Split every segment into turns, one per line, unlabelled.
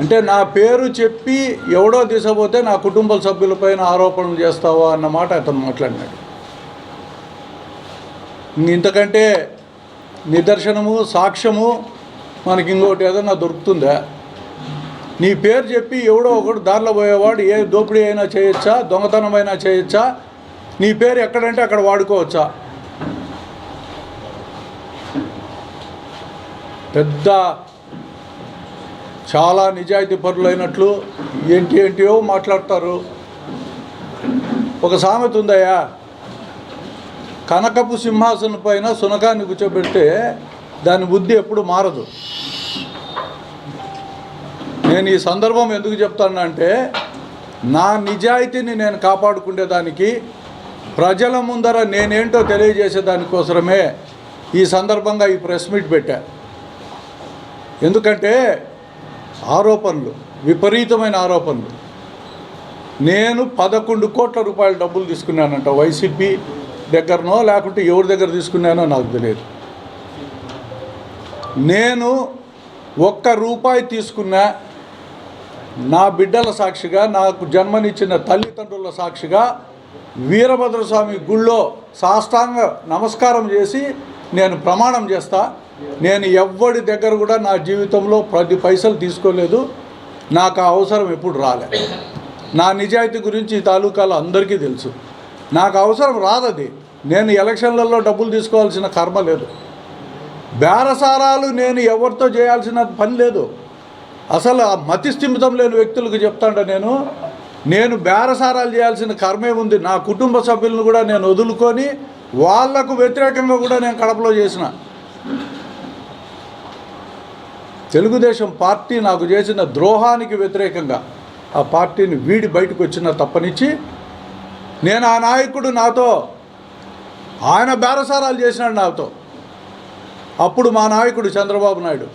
అంటే నా పేరు చెప్పి ఎవడో తీసపోతే నా కుటుంబ సభ్యులపైన ఆరోపణలు చేస్తావా అన్న మాట అతను మాట్లాడినాడు. ఇంతకంటే నిదర్శనము సాక్ష్యము మనకి ఇంకోటి ఏదైనా దొరుకుతుందా? నీ పేరు చెప్పి ఎవడో ఒకడు దారిలో పోయేవాడు ఏ దోపిడీ అయినా చేయొచ్చా? దొంగతనమైనా చేయొచ్చా? నీ పేరు ఎక్కడంటే అక్కడ వాడుకోవచ్చా? పెద్ద చాలా నిజాయితీ పరులైనట్లు ఏంటి ఏంటియో మాట్లాడతారు. ఒక సామెత ఉందయ్యా కనకపు సింహాసనం పైన సునకాన్ని కూర్చోబెడితే దాని బుద్ధి ఎప్పుడు మారదు. నేను ఈ సందర్భం ఎందుకు చెప్తానంటే నా నిజాయితీని నేను కాపాడుకునేదానికి ప్రజల ముందర నేనేంటో తెలియజేసే దానికోసమే ఈ సందర్భంగా ఈ ప్రెస్ మీట్ పెట్టా. ఎందుకంటే ఆరోపణలు విపరీతమైన ఆరోపణలు. నేను పదకొండు కోట్ల రూపాయల డబ్బులు తీసుకున్నానంట. వైసీపీ దగ్గరనో లేకుంటే ఎవరి దగ్గర తీసుకున్నానో నాకు తెలియదు. నేను ఒక్క రూపాయి తీసుకున్నా నా బిడ్డల సాక్షిగా నాకు జన్మనిచ్చిన తల్లిదండ్రుల సాక్షిగా వీరభద్రస్వామి గుళ్ళో సాష్టాంగ నమస్కారం చేసి నేను ప్రమాణం చేస్తా. నేను ఎవ్వడి దగ్గర కూడా నా జీవితంలో పది పైసలు తీసుకోలేదు. నాకు ఆ అవసరం ఎప్పుడు రాలే. నా నిజాయితీ గురించి ఈ తాలూకాలో అందరికీ తెలుసు. నాకు అవసరం రాదది. నేను ఎలక్షన్లలో డబ్బులు తీసుకోవాల్సిన కర్మ లేదు. బేరసారాలు నేను ఎవరితో చేయాల్సిన పని లేదు. అసలు ఆ మతి స్థిమితం లేని వ్యక్తులకు చెప్తాండ నేను. నేను బేరసారాలు చేయాల్సిన కర్మే ఉంది. నా కుటుంబ సభ్యులను కూడా నేను వదులుకొని వాళ్ళకు వ్యతిరేకంగా కూడా నేను కడపలో చేసిన. తెలుగుదేశం పార్టీ నాకు చేసిన ద్రోహానికి వ్యతిరేకంగా ఆ పార్టీని వీడి బయటకు వచ్చిన తప్పనిచ్చి నేను ఆ నాయకుడు నాతో ఆయన బేరసారాలు చేసినాడు నాతో. అప్పుడు మా నాయకుడు చంద్రబాబు నాయుడు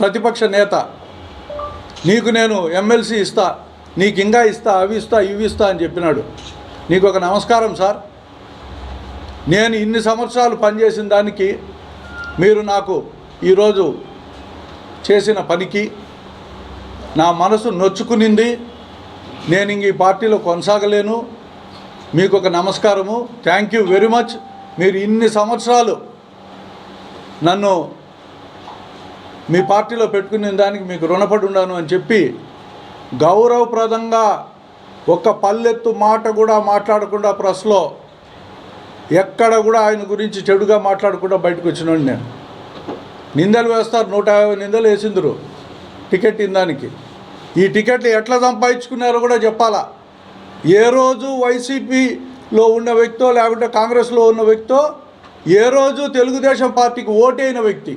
ప్రతిపక్ష నేత నీకు నేను ఎమ్మెల్సీ ఇస్తా నీకు ఇంకా ఇస్తా అవి ఇస్తా ఇవి ఇస్తా అని చెప్పినాడు. నీకు ఒక నమస్కారం సార్. నేను ఇన్ని సంవత్సరాలు పనిచేసిన దానికి మీరు నాకు ఈరోజు చేసిన పనికి నా మనసు నొచ్చుకునింది. నేను ఇంక ఈ పార్టీలో కొనసాగలేను. మీకు ఒక నమస్కారము. థ్యాంక్ యూ వెరీ మచ్ మీరు ఇన్ని సంవత్సరాలు నన్ను మీ పార్టీలో పెట్టుకునే దానికి మీకు రుణపడి ఉన్నాను అని చెప్పి గౌరవప్రదంగా ఒక్క పల్లెత్తు మాట కూడా మాట్లాడకుండా ప్రెస్లో ఎక్కడ కూడా ఆయన గురించి చెడుగా మాట్లాడకుండా బయటకు వచ్చినాడు నేను. నిందలు వేస్తారు నూట యాభై నిందలు వేసిందరు టికెట్ ఇందానికి ఈ టికెట్లు ఎట్లా సంపాదించుకున్నారో కూడా చెప్పాలా. ఏ రోజు వైసీపీలో ఉన్న వ్యక్తో లేకుంటే కాంగ్రెస్లో ఉన్న వ్యక్తో ఏ రోజు తెలుగుదేశం పార్టీకి ఓటైన వ్యక్తి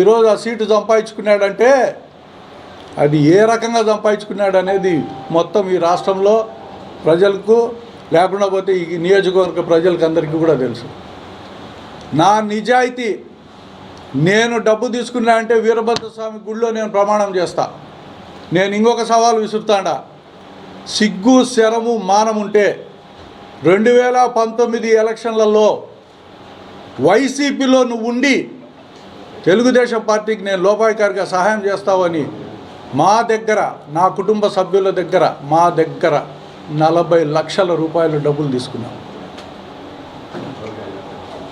ఈరోజు ఆ సీటు సంపాదించుకున్నాడంటే అది ఏ రకంగా సంపాదించుకున్నాడు అనేది మొత్తం ఈ రాష్ట్రంలో ప్రజలకు లేకుండా పోతే ఈ నియోజకవర్గ ప్రజలకు అందరికీ కూడా తెలుసు. నా నిజాయితీ నేను డబ్బు తీసుకున్నా అంటే వీరభద్ర స్వామి గుళ్ళో నేను ప్రమాణం చేస్తా. నేను ఇంకొక సవాలు విసురుతాడా. సిగ్గు శరము మానం ఉంటే రెండు వేల పంతొమ్మిది ఎలక్షన్లలో వైసీపీలో నువ్వు ఉండి తెలుగుదేశం పార్టీకి నేను లోపాయికారిగా సహాయం చేస్తావని మా దగ్గర నా కుటుంబ సభ్యుల దగ్గర మా దగ్గర నలభై లక్షల రూపాయల డబ్బులు తీసుకున్నాం.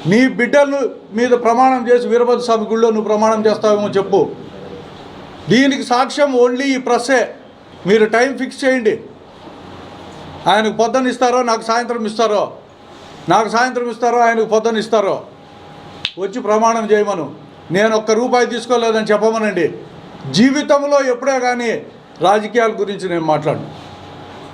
నీ బిడ్డలు మీద ప్రమాణం చేసి వీరభద్ర స్వామి గుళ్ళో నువ్వు ప్రమాణం చేస్తావేమో చెప్పు. దీనికి సాక్ష్యం ఓన్లీ ఈ ప్రెస్సే మీరు టైం ఫిక్స్ చేయండి. ఆయనకు పొద్దున ఇస్తారో నాకు సాయంత్రం ఇస్తారో. నాకు సాయంత్రం ఇస్తారో ఆయనకు పొద్దున ఇస్తారో. వచ్చి ప్రమాణం చేయమను. నేను ఒక్క రూపాయి తీసుకోలేదని చెప్పమనండి. జీవితంలో ఎప్పుడే కానీ రాజకీయాల గురించి నేను మాట్లాడు